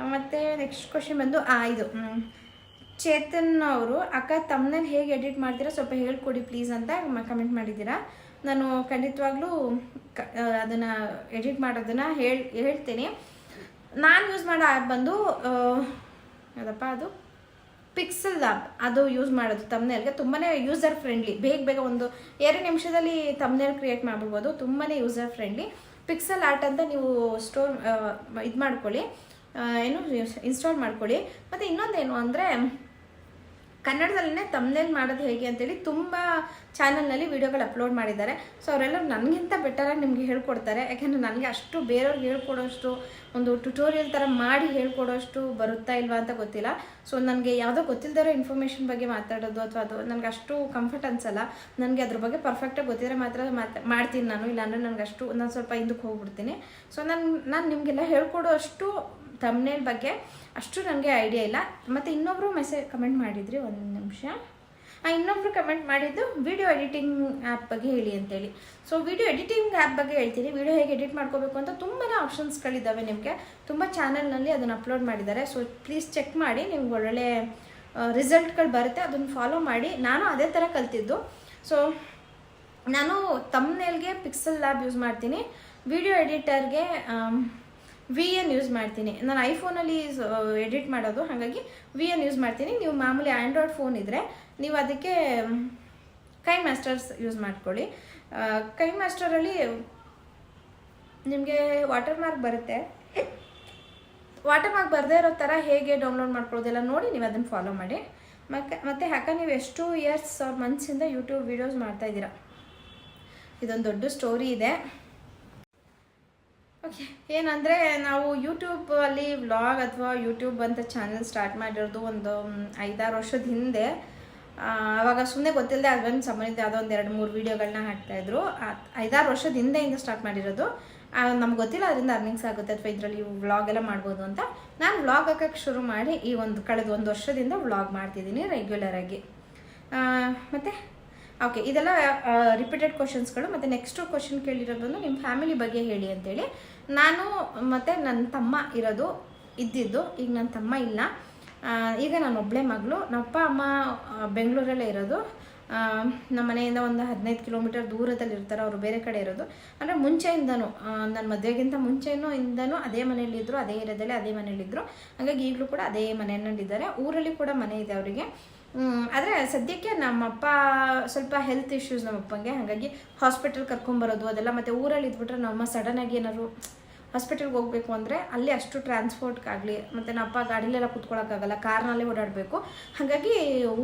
ಮತ್ತೆ ನೆಕ್ಸ್ಟ್ ಕ್ವಶನ್ ಬಂದು, ಆ, ಇದು ಚೇತನ್ ಅವರು, ಅಕ್ಕ ತಮ್ಮನಲ್ಲಿ ಹೇಗೆ ಎಡಿಟ್ ಮಾಡ್ತೀರಾ? ಸ್ವಲ್ಪ ಹೇಳ್ಕೊಡಿ ಪ್ಲೀಸ್ ಅಂತ ಕಮೆಂಟ್ ಮಾಡಿದ್ದೀರಾ? ನಾನು ಖಂಡಿತವಾಗ್ಲೂ ಕ ಅದನ್ನು ಎಡಿಟ್ ಮಾಡೋದನ್ನು ಹೇಳ್ ಹೇಳ್ತೀನಿ. ನಾನು ಯೂಸ್ ಮಾಡೋ ಆ್ಯಪ್ ಬಂದು ಯಾವುದಪ್ಪ ಅದು? ಪಿಕ್ಸೆಲ್ ಆ್ಯಪ್ ಅದು ಯೂಸ್ ಮಾಡೋದು ತಮ್ನೇಲ್ಗೆ ತುಂಬಾ ಯೂಸರ್ ಫ್ರೆಂಡ್ಲಿ ಬೇಗ ಬೇಗ ಒಂದು ಎರಡು ನಿಮಿಷದಲ್ಲಿ ತಮ್ನೇಲ್ ಕ್ರಿಯೇಟ್ ಮಾಡ್ಬೋದು ತುಂಬಾ ಯೂಸರ್ ಫ್ರೆಂಡ್ಲಿ ಪಿಕ್ಸೆಲ್ ಆರ್ಟ್ ಅಂತ ನೀವು ಸ್ಟೋರ್ ಇದು ಮಾಡ್ಕೊಳ್ಳಿ. ಏನು ಇನ್ಸ್ಟಾಲ್ ಮಾಡ್ಕೊಳ್ಳಿ. ಮತ್ತು ಇನ್ನೊಂದೇನು ಅಂದರೆ ಕನ್ನಡದಲ್ಲೇ ತಮ್ಮನೇಲಿ ಮಾಡೋದು ಹೇಗೆ ಅಂತೇಳಿ ತುಂಬ ಚಾನಲ್ನಲ್ಲಿ ವೀಡಿಯೋಗಳು ಅಪ್ಲೋಡ್ ಮಾಡಿದ್ದಾರೆ. ಸೊ ಅವರೆಲ್ಲರೂ ನನಗಿಂತ ಬೆಟರಾಗಿ ನಿಮಗೆ ಹೇಳ್ಕೊಡ್ತಾರೆ. ಯಾಕೆಂದರೆ ನನಗೆ ಅಷ್ಟು ಬೇರೆಯವ್ರಿಗೆ ಹೇಳ್ಕೊಡೋಷ್ಟು, ಒಂದು ಟ್ಯುಟೋರಿಯಲ್ ಥರ ಮಾಡಿ ಹೇಳ್ಕೊಡೋಷ್ಟು ಬರುತ್ತಾ ಇಲ್ವಾ ಅಂತ ಗೊತ್ತಿಲ್ಲ. ಸೊ ನನಗೆ ಯಾವುದೋ ಗೊತ್ತಿಲ್ಲದಿರೋ ಇನ್ಫಾರ್ಮೇಷನ್ ಬಗ್ಗೆ ಮಾತಾಡೋದು ಅಥವಾ ಅದು ನನಗೆ ಅಷ್ಟು ಕಂಫರ್ಟ್ ಅನ್ಸಲ್ಲ. ನನಗೆ ಅದ್ರ ಬಗ್ಗೆ ಪರ್ಫೆಕ್ಟಾಗಿ ಗೊತ್ತಿದ್ರೆ ಮಾತ್ರ ಮಾತಾ, ಮಾಡ್ತೀನಿ ನಾನು. ಇಲ್ಲಾಂದರೆ ನನಗೆ ಅಷ್ಟು, ನಾನು ಸ್ವಲ್ಪ ಹಿಂದಕ್ಕೆ ಹೋಗ್ಬಿಡ್ತೀನಿ. ಸೊ ನಾನು ನಾನು ನಿಮಗೆಲ್ಲ ಹೇಳ್ಕೊಡೋ ಅಷ್ಟು ತಮ್ನೇಲ್ ಬಗ್ಗೆ ಅಷ್ಟು ನನಗೆ ಐಡಿಯಾ ಇಲ್ಲ. ಮತ್ತು ಇನ್ನೊಬ್ಬರು ಮೆಸೇಜ್ ಕಮೆಂಟ್ ಮಾಡಿದ್ರಿ ಒಂದು ನಿಮಿಷ. ಆ, ಇನ್ನೊಬ್ರು ಕಮೆಂಟ್ ಮಾಡಿದ್ದು ವಿಡಿಯೋ ಎಡಿಟಿಂಗ್ ಆ್ಯಪ್ ಬಗ್ಗೆ ಹೇಳಿ ಅಂತೇಳಿ. ಸೊ ವಿಡಿಯೋ ಎಡಿಟಿಂಗ್ ಆ್ಯಪ್ ಬಗ್ಗೆ ಹೇಳ್ತೀನಿ. ವಿಡಿಯೋ ಹೇಗೆ ಎಡಿಟ್ ಮಾಡ್ಕೋಬೇಕು ಅಂತ ತುಂಬಾ ಆಪ್ಷನ್ಸ್ಗಳಿದ್ದಾವೆ ನಿಮಗೆ. ತುಂಬ ಚಾನಲ್ನಲ್ಲಿ ಅದನ್ನು ಅಪ್ಲೋಡ್ ಮಾಡಿದ್ದಾರೆ. ಸೊ ಪ್ಲೀಸ್ ಚೆಕ್ ಮಾಡಿ. ನಿಮ್ಗೆ ಒಳ್ಳೊಳ್ಳೆ ರಿಸಲ್ಟ್ಗಳು ಬರುತ್ತೆ. ಅದನ್ನು ಫಾಲೋ ಮಾಡಿ. ನಾನು ಅದೇ ಥರ ಕಲ್ತಿದ್ದು. ಸೊ ನಾನು ತಮ್ನೇಲ್ಗೆ ಪಿಕ್ಸೆಲ್ ಲ್ಯಾಬ್ ಯೂಸ್ ಮಾಡ್ತೀನಿ. ವಿಡಿಯೋ ಎಡಿಟರ್ಗೆ ವಿ ಎನ್ ಯೂಸ್ ಮಾಡ್ತೀನಿ. ನಾನು ಐಫೋನಲ್ಲಿ ಎಡಿಟ್ ಮಾಡೋದು. ಹಾಗಾಗಿ ವಿ ಎನ್ ಯೂಸ್ ಮಾಡ್ತೀನಿ. ನೀವು ಮಾಮೂಲಿ ಆ್ಯಂಡ್ರಾಯ್ಡ್ ಫೋನ್ ಇದ್ದರೆ ನೀವು ಅದಕ್ಕೆ ಕೈ ಮಾಸ್ಟರ್ಸ್ ಯೂಸ್ ಮಾಡ್ಕೊಳ್ಳಿ. ಕೈ ಮಾಸ್ಟರಲ್ಲಿ ನಿಮಗೆ ವಾಟರ್ ಮಾರ್ಕ್ ಬರುತ್ತೆ. ವಾಟರ್ ಮಾರ್ಕ್ ಬರದೇ ಇರೋ ಥರ ಹೇಗೆ ಡೌನ್ಲೋಡ್ ಮಾಡ್ಕೊಳ್ಳೋದೆಲ್ಲ ನೋಡಿ ನೀವು ಅದನ್ನು ಫಾಲೋ ಮಾಡಿ. ಮತ್ತೆ, ಮತ್ತು ಯಾಕೆ ನೀವು ಎಷ್ಟು ಇಯರ್ಸ್ ಮಂತ್ಸಿಂದ ಯೂಟ್ಯೂಬ್ ವೀಡಿಯೋಸ್ ಮಾಡ್ತಾ ಇದ್ದೀರಾ? ಇದೊಂದು ದೊಡ್ಡ ಸ್ಟೋರಿ ಇದೆ. ಓಕೆ ಏನಂದರೆ ನಾವು ಯೂಟ್ಯೂಬಲ್ಲಿ ವ್ಲಾಗ್ ಅಥವಾ ಯೂಟ್ಯೂಬ್ ಅಂತ ಚಾನಲ್ ಸ್ಟಾರ್ಟ್ ಮಾಡಿರೋದು ಒಂದು ಐದಾರು ವರ್ಷದ ಹಿಂದೆ. ಅವಾಗ ಸುಮ್ಮನೆ ಗೊತ್ತಿಲ್ಲದೆ ಅದೊಂದು ಸಂಬಂಧಿತ ಯಾವುದೋ ಒಂದು ಎರಡು, ಮೂರು ವೀಡಿಯೋಗಳನ್ನ ಹಾಕ್ತಾಯಿದ್ರು ಐದಾರು ವರ್ಷದ ಹಿಂದೆಯಿಂದ ಸ್ಟಾರ್ಟ್ ಮಾಡಿರೋದು. ನಮ್ಗೆ ಗೊತ್ತಿಲ್ಲ ಅದರಿಂದ ಅರ್ನಿಂಗ್ಸ್ ಆಗುತ್ತೆ ಅಥವಾ ಇದರಲ್ಲಿ ವ್ಲಾಗ್ ಎಲ್ಲ ಮಾಡ್ಬೋದು ಅಂತ. ನಾನು ವ್ಲಾಗ್ ಹಾಕೋಕ್ಕೆ ಶುರು ಮಾಡಿ ಈ ಒಂದು ಕಳೆದ ಒಂದು ವರ್ಷದಿಂದ ವ್ಲಾಗ್ ಮಾಡ್ತಿದ್ದೀನಿ ರೆಗ್ಯುಲರಾಗಿ ಮತ್ತು? ಓಕೆ ಇದೆಲ್ಲ ರಿಪೀಟೆಡ್ ಕ್ವಶನ್ಸ್ಗಳು ಮತ್ತು ನೆಕ್ಸ್ಟ್ ಕ್ವಶನ್ ಕೇಳಿರೋದು ನಿಮ್ಮ ಫ್ಯಾಮಿಲಿ ಬಗ್ಗೆ ಹೇಳಿ ಅಂತೇಳಿ. ನಾನು ಮತ್ತು ನನ್ನ ತಮ್ಮ ಇರೋದು, ಇದ್ದಿದ್ದು, ಈಗ ನನ್ನ ತಮ್ಮ ಇಲ್ಲ. ಈಗ ನಾನು ಒಬ್ಬಳೇ ಮಗಳು. ನಮ್ಮ ಅಪ್ಪ, ಅಮ್ಮ ಬೆಂಗಳೂರಲ್ಲೇ ಇರೋದು. ನಮ್ಮ ಮನೆಯಿಂದ ಒಂದು ಹದಿನೈದು ಕಿಲೋಮೀಟರ್ ದೂರದಲ್ಲಿ ಇರ್ತಾರೆ, ಅವರು ಬೇರೆ ಕಡೆ ಇರೋದು. ಅಂದರೆ ಮುಂಚೆಯಿಂದನೂ ನನ್ನ ಮದುವೆಗಿಂತ ಮುಂಚೆನೂ ಇಂದನೂ ಅದೇ ಮನೆಯಲ್ಲಿದ್ದರು ಅದೇ ಏರಿಯಾದಲ್ಲಿ ಅದೇ ಮನೆಯಲ್ಲಿದ್ದರು ಹಾಗಾಗಿ ಈಗಲೂ ಕೂಡ ಅದೇ ಮನೆಯಲ್ಲಿದ್ದಾರೆ. ಊರಲ್ಲಿ ಕೂಡ ಮನೆ ಇದೆ ಅವರಿಗೆ. ಆದರೆ ಸದ್ಯಕ್ಕೆ ನಮ್ಮಪ್ಪ ಸ್ವಲ್ಪ ಹೆಲ್ತ್ ಇಶ್ಯೂಸ್ ನಮ್ಮಪ್ಪಂಗೆ. ಹಾಗಾಗಿ ಹಾಸ್ಪಿಟಲ್ ಕರ್ಕೊಂಬರೋದು ಅದೆಲ್ಲ ಮತ್ತು ಊರಲ್ಲಿ ಇದ್ಬಿಟ್ರೆ ನಮ್ಮಮ್ಮ ಸಡನ್ನಾಗಿ ಏನಾದ್ರು ಹಾಸ್ಪಿಟಲ್ಗೆ ಹೋಗಬೇಕು ಅಂದರೆ ಅಲ್ಲಿ ಅಷ್ಟು ಟ್ರಾನ್ಸ್ಪೋರ್ಟ್ಗಾಗಲಿ ಮತ್ತು ನಮ್ಮಪ್ಪ ಗಾಡಿಲೆಲ್ಲ ಕುತ್ಕೊಳ್ಳೋಕ್ಕಾಗಲ್ಲ ಕಾರ್ನಲ್ಲೇ ಓಡಾಡಬೇಕು. ಹಾಗಾಗಿ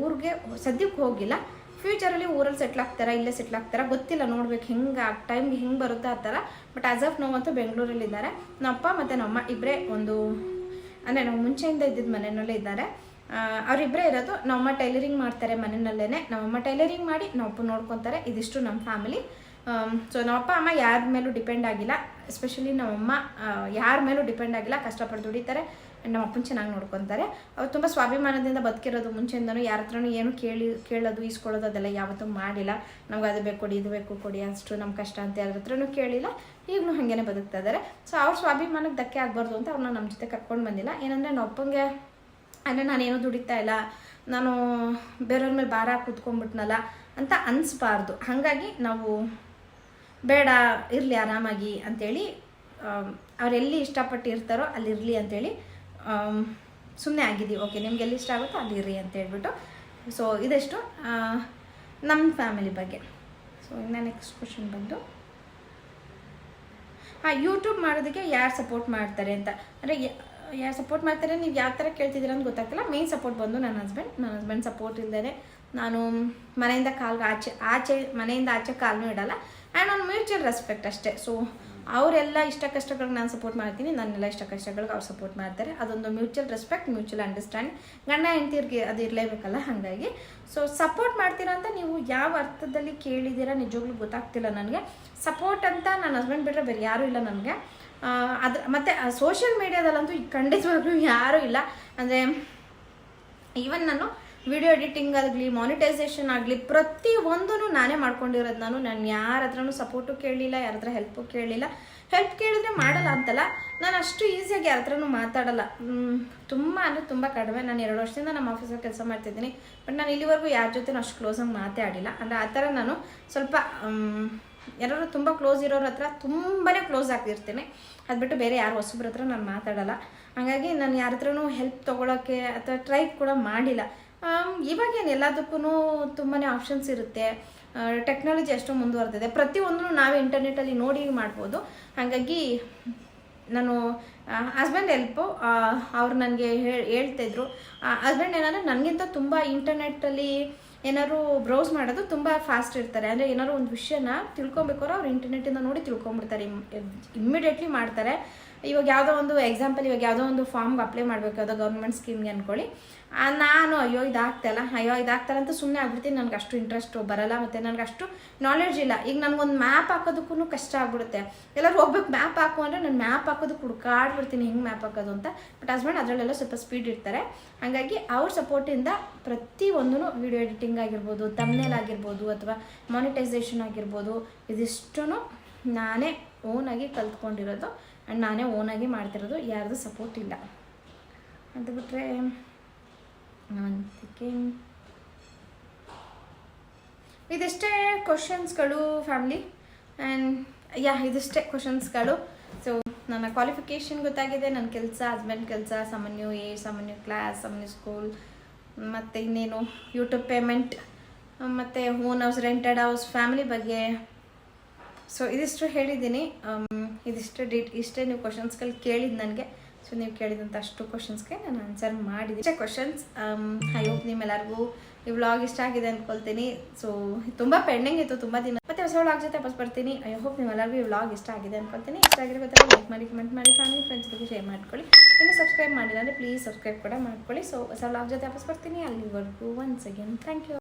ಊರಿಗೆ ಸದ್ಯಕ್ಕೆ ಹೋಗಿಲ್ಲ. ಫ್ಯೂಚರಲ್ಲಿ ಊರಲ್ಲಿ ಸೆಟ್ಲ್ ಆಗ್ತಾರಾ, ಇಲ್ಲೇ ಸೆಟ್ಲ್ ಆಗ್ತಾರಾ ಗೊತ್ತಿಲ್ಲ, ನೋಡ್ಬೇಕು ಹೆಂಗೆ ಆ ಟೈಮ್ಗೆ ಹೆಂಗೆ ಬರುತ್ತೆ ಆ ಥರ. ಬಟ್ ಆಸ್ ಆಫ್ ನೋವು ಅಂತೂ ಬೆಂಗಳೂರಲ್ಲಿದ್ದಾರೆ. ನಮ್ಮ ಅಪ್ಪ ಮತ್ತು ನಮ್ಮ ಇಬ್ಬರೇ ಒಂದು, ಅಂದರೆ ನಾವು ಮುಂಚೆಯಿಂದ ಇದ್ದಿದ್ದ ಮನೆಯಲ್ಲೇ ಇದ್ದಾರೆ. ಅವರಿಬ್ಬರೇ ಇರೋದು ನಮ್ಮಮ್ಮ ಟೈಲರಿಂಗ್ ಮಾಡ್ತಾರೆ ಮನೆಯಲ್ಲೇ. ನಮ್ಮಮ್ಮ ಟೈಲರಿಂಗ್ ಮಾಡಿ ನಮ್ಮಪ್ಪ ನೋಡ್ಕೊತಾರೆ. ಇದಿಷ್ಟು ನಮ್ಮ ಫ್ಯಾಮಿಲಿ. ಸೊ ನಮ್ಮಪ್ಪ, ಅಮ್ಮ ಯಾರ ಮೇಲೂ ಡಿಪೆಂಡ್ ಆಗಿಲ್ಲ. ಎಸ್ಪೆಷಲಿ ನಮ್ಮಮ್ಮ ಯಾರ ಮೇಲೂ ಡಿಪೆಂಡ್ ಆಗಿಲ್ಲ. ಕಷ್ಟಪಟ್ಟು ದುಡಿತಾರೆ. ನಮ್ಮ ಅಪ್ಪನ ಚೆನ್ನಾಗಿ ನೋಡ್ಕೊತಾರೆ. ಅವ್ರು ತುಂಬ ಸ್ವಾಭಿಮಾನದಿಂದ ಬದುಕಿರೋದು ಮುಂಚೆಯಿಂದನೂ ಯಾರ ಹತ್ರನೂ ಏನು ಕೇಳಿ, ಕೇಳೋದು, ಈಸ್ಕೊಳ್ಳೋದು ಅದೆಲ್ಲ ಯಾವತ್ತೂ ಮಾಡಿಲ್ಲ. ನಮ್ಗೆ ಅದು ಬೇಕು, ಕೊಡಿ, ಇದು ಬೇಕು, ಕೊಡಿ ಅಷ್ಟು ನಮ್ಮ ಕಷ್ಟ ಅಂತ ಯಾರ ಹತ್ರನೂ ಕೇಳಿಲ್ಲ. ಈಗಲೂ ಹಾಗೇನೆ ಬದುಕ್ತಾ ಇದ್ದಾರೆ ಸೊ ಅವ್ರ ಸ್ವಾಭಿಮಾನಕ್ಕೆ ಧಕ್ಕೆ ಆಗಬಾರ್ದು ಅಂತ ಅವ್ರನ್ನ ನಮ್ಮ ಜೊತೆ ಕರ್ಕೊಂಡು ಬಂದಿಲ್ಲ. ಏನಂದರೆ ನಮ್ಮ ಅಪ್ಪಂಗೆ ಅಂದರೆ ನಾನೇನು ದುಡಿತಾ ಇಲ್ಲ, ನಾನು ಬೇರೆಯವ್ರ ಮೇಲೆ ಭಾರ ಕೂತ್ಕೊಂಡ್ಬಿಟ್ನಲ್ಲ ಅಂತ ಅನಿಸ್ಬಾರ್ದು. ಹಾಗಾಗಿ ನಾವು ಬೇಡ, ಇರಲಿ ಆರಾಮಾಗಿ ಅಂಥೇಳಿ ಅವರೆಲ್ಲಿ ಇಷ್ಟಪಟ್ಟು ಇರ್ತಾರೋ ಅಲ್ಲಿರಲಿ ಅಂಥೇಳಿ ಸುಮ್ಮನೆ ಆಗಿದ್ದೀವಿ ಓಕೆ ನಿಮ್ಗೆ ಎಲ್ಲಿ ಇಷ್ಟ ಆಗುತ್ತೋ ಅಲ್ಲಿ ಇರ್ರಿ ಅಂತ ಹೇಳ್ಬಿಟ್ಟು. ಸೊ ಇದೆಷ್ಟು ನಮ್ಮ ಫ್ಯಾಮಿಲಿ ಬಗ್ಗೆ. ಸೊ ಇನ್ನು ನೆಕ್ಸ್ಟ್ ಕ್ವಶನ್ ಬಂದು, ಹಾಂ ಯೂಟ್ಯೂಬ್ ಮಾಡೋದಕ್ಕೆ ಯಾರು ಸಪೋರ್ಟ್ ಮಾಡ್ತಾರೆ ಅಂತ. ಅಂದರೆ ಯಾರು ಸಪೋರ್ಟ್ ಮಾಡ್ತಾರೆ ನೀವು ಯಾವ ಥರ ಕೇಳ್ತಿದ್ದೀರ ಅಂತ ಗೊತ್ತಾಗ್ತಿಲ್ಲ. ಮೇನ್ ಸಪೋರ್ಟ್ ಬಂದು ನನ್ನ ಹಸ್ಬೆಂಡ್ ನನ್ನ ಹಸ್ಬೆಂಡ್ ಸಪೋರ್ಟ್ ಇಲ್ಲದೇ ನಾನು ಮನೆಯಿಂದ ಕಾಲ್ಗೆ ಆಚೆ ಆಚೆ ಮನೆಯಿಂದ ಆಚೆ ಕಾಲ್ನೂ ಇಡಲ್ಲ. ಆ್ಯಂಡ್ ಒಂದು ಮ್ಯೂಚುವಲ್ ರೆಸ್ಪೆಕ್ಟ್ ಅಷ್ಟೇ. ಸೊ ಅವರೆಲ್ಲ ಇಷ್ಟ ಕಷ್ಟಗಳಿಗೆ ನಾನು ಸಪೋರ್ಟ್ ಮಾಡ್ತೀನಿ. ನನ್ನೆಲ್ಲ ಇಷ್ಟ ಕಷ್ಟಗಳಿಗೆ ಅವ್ರು ಸಪೋರ್ಟ್ ಮಾಡ್ತಾರೆ. ಅದೊಂದು ಮ್ಯೂಚುವಲ್ ರೆಸ್ಪೆಕ್ಟ್ ಮ್ಯೂಚುವಲ್ ಅಂಡರ್ಸ್ಟ್ಯಾಂಡ್ ಗಂಡ ಹೆಂಡ್ತಿರ್ಗೆ ಅದು ಇರಲೇಬೇಕಲ್ಲ ಹಾಗಾಗಿ. ಸೊ ಸಪೋರ್ಟ್ ಮಾಡ್ತೀರಾ ಅಂತ ನೀವು ಯಾವ ಅರ್ಥದಲ್ಲಿ ಕೇಳಿದ್ದೀರಾ ನಿಜವಾಗ್ಲೂ ಗೊತ್ತಾಗ್ತಿಲ್ಲ ನನಗೆ. ಸಪೋರ್ಟ್ ಅಂತ ನನ್ನ ಹಸ್ಬೆಂಡ್ ಬಿಟ್ಟರೆ ಬೇರೆ ಯಾರೂ ಇಲ್ಲ ನನಗೆ. ಅದ್ರ, ಮತ್ತು ಸೋಷಿಯಲ್ ಮೀಡ್ಯಾದಲ್ಲಂತೂ ಖಂಡಿತವಾಗ್ಲೂ ಯಾರೂ ಇಲ್ಲ. ಅಂದರೆ ಈವನ್ ನಾನು ವಿಡಿಯೋ ಎಡಿಟಿಂಗ್ ಆಗಲಿ ಮಾನಿಟೈಸೇಷನ್ ಆಗಲಿ, ಪ್ರತಿ ಪ್ರತಿಯೊಂದೂ ನಾನೇ ಮಾಡ್ಕೊಂಡಿರೋದು ನಾನು. ನಾನು ಯಾರ ಹತ್ರನೂ ಸಪೋರ್ಟು ಕೇಳಲಿಲ್ಲ, ಯಾರ ಹತ್ರ ಹೆಲ್ಪು ಕೇಳಲಿಲ್ಲ. ಹೆಲ್ಪ್ ಕೇಳಿದ್ರೆ ಮಾಡಲ್ಲ ಅಂತಲ್ಲ, ನಾನು ಅಷ್ಟು ಈಸಿಯಾಗಿ ಯಾರ ಹತ್ರನೂ ಮಾತಾಡಲ್ಲ. ತುಂಬ ಅಂದರೆ ತುಂಬ ಕಡಿಮೆ. ನಾನು ಎರಡು ವರ್ಷದಿಂದ ನಮ್ಮ ಆಫೀಸಲ್ಲಿ ಕೆಲಸ ಮಾಡ್ತಿದ್ದೀನಿ. ಬಟ್ ನಾನು ಇಲ್ಲಿವರೆಗೂ ಯಾರ ಜೊತೆ ಅಷ್ಟು ಕ್ಲೋಸಾಗಿ ಮಾತಾಡಿಲ್ಲ. ಅಂದರೆ ಆ ಥರ ನಾನು ಸ್ವಲ್ಪ ಯಾರು ತುಂಬ ಕ್ಲೋಸ್ ಇರೋರ ಹತ್ರ ತುಂಬಾ ಕ್ಲೋಸ್ ಆಗ್ತಿರ್ತೀನಿ. ಅದು ಬಿಟ್ಟು ಬೇರೆ ಯಾರು ಹೊಸಬ್ರ ಹತ್ರ ನಾನು ಮಾತಾಡಲ್ಲ. ಹಾಗಾಗಿ ನಾನು ಯಾರ ಹತ್ರನೂ ಹೆಲ್ಪ್ ತೊಗೊಳಕ್ಕೆ ಅಥವಾ ಟ್ರೈ ಕೂಡ ಮಾಡಿಲ್ಲ. ಇವಾಗ ಇವಾಗೇನು ಎಲ್ಲದಕ್ಕೂ ತುಂಬಾ ಆಪ್ಷನ್ಸ್ ಇರುತ್ತೆ. ಟೆಕ್ನಾಲಜಿ ಅಷ್ಟು ಮುಂದುವರೆದಿದೆ. ಪ್ರತಿಯೊಂದನ್ನು ನಾವೇ ಇಂಟರ್ನೆಟ್ಟಲ್ಲಿ ನೋಡಿ ಮಾಡ್ಬೋದು. ಹಾಗಾಗಿ ನಾನು ಹಸ್ಬೆಂಡ್ ಹೆಲ್ಪು ಅವ್ರು ನನಗೆ ಹೇಳ್ತಾಯಿದ್ರು ಹಸ್ಬೆಂಡ್ ಏನಂದರೆ ನನಗಿಂತ ತುಂಬ ಇಂಟರ್ನೆಟ್ಟಲ್ಲಿ ಏನಾದ್ರು ಬ್ರೌಸ್ ಮಾಡೋದು ತುಂಬ ಫಾಸ್ಟ್ ಇರ್ತಾರೆ. ಅಂದರೆ ಏನಾದ್ರು ಒಂದು ವಿಷಯನ ತಿಳ್ಕೊಬೇಕಾದ್ರೆ ಅವ್ರು ಇಂಟರ್ನೆಟ್ಟಿಂದ ನೋಡಿ ತಿಳ್ಕೊಂಬಿಡ್ತಾರೆ ಇಮ್ಮಿಡಿಯೇಟ್ಲಿ ಮಾಡ್ತಾರೆ. ಇವಾಗ ಯಾವುದೋ ಒಂದು ಎಕ್ಸಾಂಪಲ್ ಇವಾಗ ಯಾವುದೋ ಒಂದು ಫಾರ್ಮ್ಗೆ ಅಪ್ಲೈ ಮಾಡಬೇಕು, ಯಾವುದೋ ಗೌರ್ಮೆಂಟ್ ಸ್ಕೀಮ್ಗೆ ಅಂದ್ಕೊಳ್ಳಿ ನಾನು ಅಯ್ಯೋ ಇದಾಗ್ತಲ್ಲ ಅಯ್ಯೋ ಇದಾಗ್ತಲ್ಲ ಅಂತ ಸುಮ್ಮನೆ ಆಗ್ಬಿಡ್ತೀನಿ. ನನಗೆ ಅಷ್ಟು ಇಂಟ್ರೆಸ್ಟು ಬರಲ್ಲ ಮತ್ತು ನನಗೆ ಅಷ್ಟು ನಾಲೆಡ್ಜ್ ಇಲ್ಲ. ಈಗ ನನಗೊಂದು ಮ್ಯಾಪ್ ಹಾಕೋದಕ್ಕೂ ಕಷ್ಟ ಆಗ್ಬಿಡುತ್ತೆ. ಎಲ್ಲರೂ ಹೋಗ್ಬೇಕು ಮ್ಯಾಪ್ ಹಾಕು ಅಂದರೆ ನಾನು ಮ್ಯಾಪ್ ಹಾಕೋದಕ್ಕೆ ಹುಡುಕಾಡ್ಬಿಡ್ತೀನಿ ಹೆಂಗೆ ಮ್ಯಾಪ್ ಹಾಕೋದು ಅಂತ. ಬಟ್ ಹಸ್ಬೆಂಡ್ ಅದರಲ್ಲೆಲ್ಲ ಸ್ವಲ್ಪ ಸ್ಪೀಡ್ ಇರ್ತಾರೆ ಹಾಗಾಗಿ ಅವ್ರ ಸಪೋರ್ಟಿಂದ ಪ್ರತಿ ಒಂದೂ ವಿಡಿಯೋ ಎಡಿಟಿಂಗ್ ಆಗಿರ್ಬೋದು ತಮ್ನೇಲ್ ಆಗಿರ್ಬೋದು ಅಥವಾ ಮಾನಿಟೈಸೇಷನ್ ಆಗಿರ್ಬೋದು ಇದಿಷ್ಟೂ ನಾನೇ ಓನಾಗಿ ಕಲ್ತ್ಕೊಂಡಿರೋದು. ಆ್ಯಂಡ್ ನಾನೇ ಓನಾಗಿ ಮಾಡ್ತಿರೋದು, ಯಾರ್ದು ಸಪೋರ್ಟ್ ಇಲ್ಲ. ಅದು ಬಿಟ್ಟರೆ ಸೆಕೆಂಡ್ ಇದಿಷ್ಟೇ ಕ್ವಶನ್ಸ್ಗಳು ಫ್ಯಾಮ್ಲಿ ಆ್ಯಂಡ್ ಯಾ ಇದಿಷ್ಟೇ ಕ್ವಶನ್ಸ್ಗಳು ಸೊ ನನ್ನ ಕ್ವಾಲಿಫಿಕೇಷನ್ ಗೊತ್ತಾಗಿದೆ ನನ್ನ ಕೆಲಸ ಹಸ್ಬೆಂಡ್ ಕೆಲಸ, ಸಾಮಾನ್ಯ ಏ ಸಾಮಾನ್ಯ ಕ್ಲಾಸ್ ಸಾಮಾನ್ಯ ಸ್ಕೂಲ್ ಮತ್ತು ಇನ್ನೇನು ಯೂಟ್ಯೂಬ್ ಪೇಮೆಂಟ್ ಮತ್ತು own house rented house family ಬಗ್ಗೆ ಸೊ ಇದಿಷ್ಟು ಹೇಳಿದ್ದೀನಿ. ಆಮ್, ಇದಿಷ್ಟು ಡೀಟ್ ಇಷ್ಟೇ ನೀವು ಕ್ವಶನ್ಸ್ಗಳು ಕೇಳಿದ್ದು ನನಗೆ. ಸೊ ನೀವು ಕೇಳಿದಂಥ ಅಷ್ಟು ಕ್ವಶನ್ಸ್ಗೆ ನಾನು ಆನ್ಸರ್ ಮಾಡಿದ್ದೀನಿ. ಇಷ್ಟೇ ಕ್ವಶನ್ಸ್ ಐ ಹೋಪ್ ನಿಮ್ಮೆಲ್ಲರಿಗೂ ಈ ವ್ಲಾಗ್ ಇಷ್ಟ ಆಗಿದೆ ಅಂದ್ಕೊಳ್ತೀನಿ ಸೊ ತುಂಬ ಪೆಂಡಿಂಗ್ ಇತ್ತು ತುಂಬ ದಿನ. ಮತ್ತೆ ಹೊಸ ವ್ಲಾಗ್ ಜೊತೆ ವಾಪಸ್ ಬರ್ತೀನಿ. ಐ ಹೋಪ್ ನಿಮ್ಮೆಲ್ಲರಿಗೂ ಈ ವ್ಲಾಗ್ ಇಷ್ಟ ಆಗಿದೆ ಅಂದ್ಕೊಳ್ತೀನಿ ಇಷ್ಟ ಆಗಿರೋ ಲೈಕ್ ಮಾಡಿ ಕಮೆಂಟ್ ಮಾಡಿ ಫ್ಯಾಮಿಲಿ ಫ್ರೆಂಡ್ಸ್ ಬಗ್ಗೆ ಶೇರ್ ಮಾಡ್ಕೊಳ್ಳಿ. ಇನ್ನು ಸಬ್ಸ್ಕ್ರೈಬ್ ಮಾಡಿಲ್ಲ ಅಂದರೆ ಪ್ಲೀಸ್ ಸಬ್ಸ್ಕ್ರೈಬ್ ಕೂಡ ಮಾಡ್ಕೊಳ್ಳಿ. ಸೊ ಹೊಸ ವ್ಲಾಗ್ ಜೊತೆ ವಾಪಸ್ ಬರ್ತೀನಿ ಅಲ್ಲಿವರೆಗೂ ಒನ್ಸ್ ಅಗೇನ್ ಥ್ಯಾಂಕ್ ಯು